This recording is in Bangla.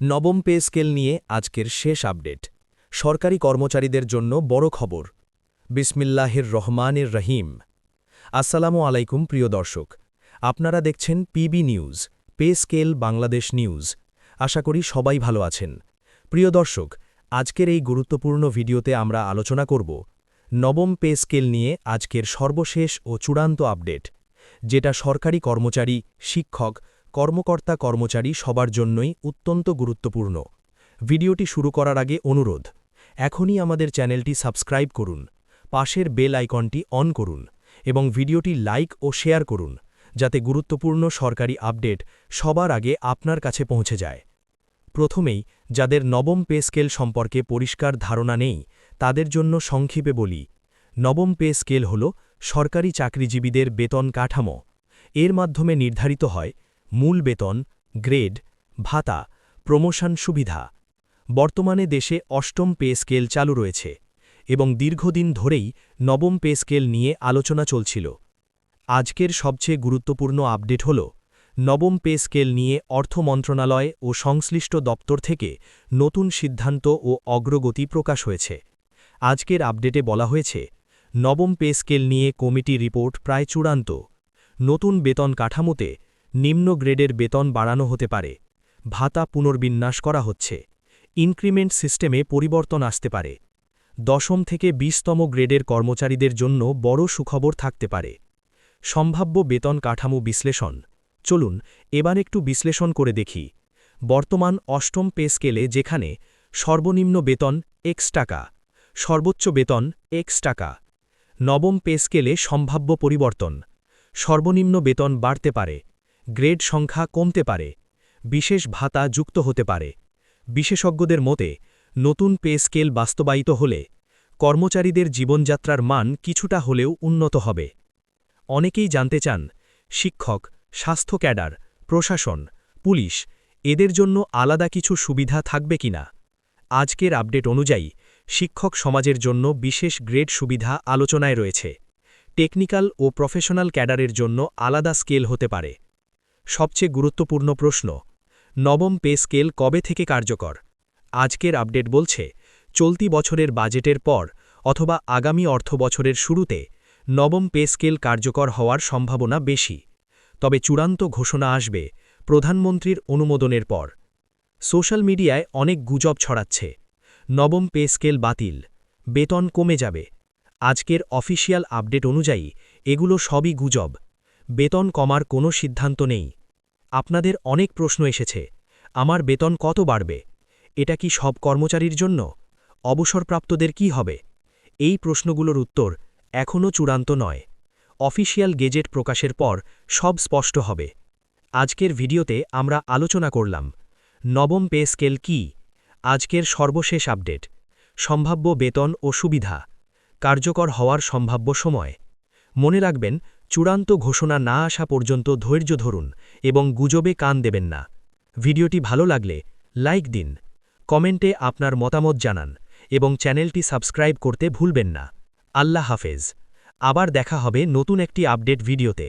নবম পে স্কেল নিয়ে আজকের শেষ আপডেট। সরকারি কর্মচারীদের জন্য বড় খবর। বিসমিল্লাহির রহমানির রহিম। আসসালামু আলাইকুম, প্রিয় দর্শক। আপনারা দেখছেন PB news, pay scale Bangladesh news. আশা করি সবাই ভালো আছেন। প্রিয় দর্শক, আজকের এই গুরুত্বপূর্ণ ভিডিওতে আমরা আলোচনা করব নবম পে স্কেল নিয়ে আজকের সর্বশেষ ও চূড়ান্ত আপডেট, যেটা সরকারি কর্মচারী, শিক্ষক কর্মকর্তা কর্মচারী সবার জন্যই অত্যন্ত গুরুত্বপূর্ণ। ভিডিওটি শুরু করার আগে অনুরোধ, এখনই আমাদের চ্যানেলটি সাবস্ক্রাইব করুন, পাশের বেল আইকনটি অন করুন এবং ভিডিওটি লাইক ও শেয়ার করুন, যাতে গুরুত্বপূর্ণ সরকারি আপডেট সবার আগে আপনার কাছে পৌঁছে যায়। প্রথমেই, যাদের নবম পে স্কেল সম্পর্কে পরিষ্কার ধারণা নেই, তাদের জন্য সংক্ষেপে বলি, নবম পে স্কেল হল সরকারি চাকরিজীবীদের বেতন কাঠামো। এর মাধ্যমে নির্ধারিত হয় মূল বেতন, গ্রেড, ভাতা, প্রমোশন সুবিধা। বর্তমানে দেশে অষ্টম পে স্কেল চালু রয়েছে এবং দীর্ঘদিন ধরেই নবম পে স্কেল নিয়ে আলোচনা চলছিল। আজকের সবচেয়ে গুরুত্বপূর্ণ আপডেট হল, নবম পে স্কেল নিয়ে অর্থ মন্ত্রণালয় ও সংশ্লিষ্ট দপ্তর থেকে নতুন সিদ্ধান্ত ও অগ্রগতি প্রকাশ হয়েছে। আজকের আপডেটে বলা হয়েছে, নবম পে স্কেল নিয়ে কমিটি রিপোর্ট প্রায় চূড়ান্ত। নতুন বেতন কাঠামোতে নিম্ন গ্রেডের বেতন বাড়ানো হতে পারে। ভাতা পুনর্বিন্যাস করা হচ্ছে। ইনক্রিমেন্ট সিস্টেমে পরিবর্তন আসতে পারে। দশম থেকে বিশতম গ্রেডের কর্মচারীদের জন্য বড় সুখবর থাকতে পারে। সম্ভাব্য বেতন কাঠামো বিশ্লেষণ। চলুন, এবার একটু বিশ্লেষণ করে দেখি। বর্তমান অষ্টম পে স্কেলে যেখানে সর্বনিম্ন বেতন এক্স টাকা, সর্বোচ্চ বেতন এক্স টাকা, নবম পে স্কেলে সম্ভাব্য পরিবর্তন, সর্বনিম্ন বেতন বাড়তে পারে। গ্রেড সংখ্যা কমতে পারে, বিশেষ ভাতা যুক্ত হতে পারে। বিশেষজ্ঞদের মতে, নতুন পে স্কেল বাস্তবায়িত হলে কর্মচারীদের জীবনযাত্রার মান কিছুটা হলেও উন্নত হবে। অনেকেই জানতে চান, শিক্ষক, স্বাস্থ্য ক্যাডার, প্রশাসন, পুলিশ, এদের জন্য আলাদা কিছু সুবিধা থাকবে কিনা আজকের আপডেট অনুযায়ী, শিক্ষক সমাজের জন্য বিশেষ গ্রেড সুবিধা আলোচনায় রয়েছে। টেকনিক্যাল ও প্রফেশনাল ক্যাডারের জন্য আলাদা স্কেল হতে পারে। সবচেয়ে গুরুত্বপূর্ণ প্রশ্ন, নবম পে স্কেল কবে থেকে কার্যকর? আজকের আপডেট বলছে, চলতি বছরের বাজেটের পর অথবা আগামী অর্থ বছরের শুরুতে নবম পে স্কেল কার্যকর হওয়ার সম্ভাবনা বেশি। তবে চূড়ান্ত ঘোষণা আসবে প্রধানমন্ত্রীর অনুমোদনের পর। সোশ্যাল মিডিয়ায় অনেক গুজব ছড়াচ্ছে, নবম পে স্কেল বাতিল, বেতন কমে যাবে। আজকের অফিসিয়াল আপডেট অনুযায়ী এগুলো সবই গুজব, বেতন কমার কোনো সিদ্ধান্ত নেই। আপনাদের অনেক প্রশ্ন এসেছে। আমার বেতন কত বাড়বে? এটা কি সব কর্মচারীর জন্য? অবসরপ্রাপ্তদের কি হবে? এই প্রশ্নগুলোর উত্তর এখনও চূড়ান্ত নয়। অফিসিয়াল গেজেট প্রকাশের পর সব স্পষ্ট হবে। আজকের ভিডিওতে আমরা আলোচনা করলাম, নবম পে স্কেল কি? আজকের সর্বশেষ আপডেট, সম্ভাব্য বেতন ও সুবিধা, কার্যকর হওয়ার সম্ভাব্য সময়। মনে রাখবেন চূড়ান্ত ঘোষণা না আসা পর্যন্ত ধৈর্য ধরুন এবং গুজবে কান দেবেন না। ভিডিওটি ভালো লাগলে লাইক দিন, কমেন্টে আপনার মতামত জানান এবং চ্যানেলটি সাবস্ক্রাইব করতে ভুলবেন না। আল্লাহ হাফেজ, আবার দেখা হবে নতুন একটি আপডেট ভিডিওতে।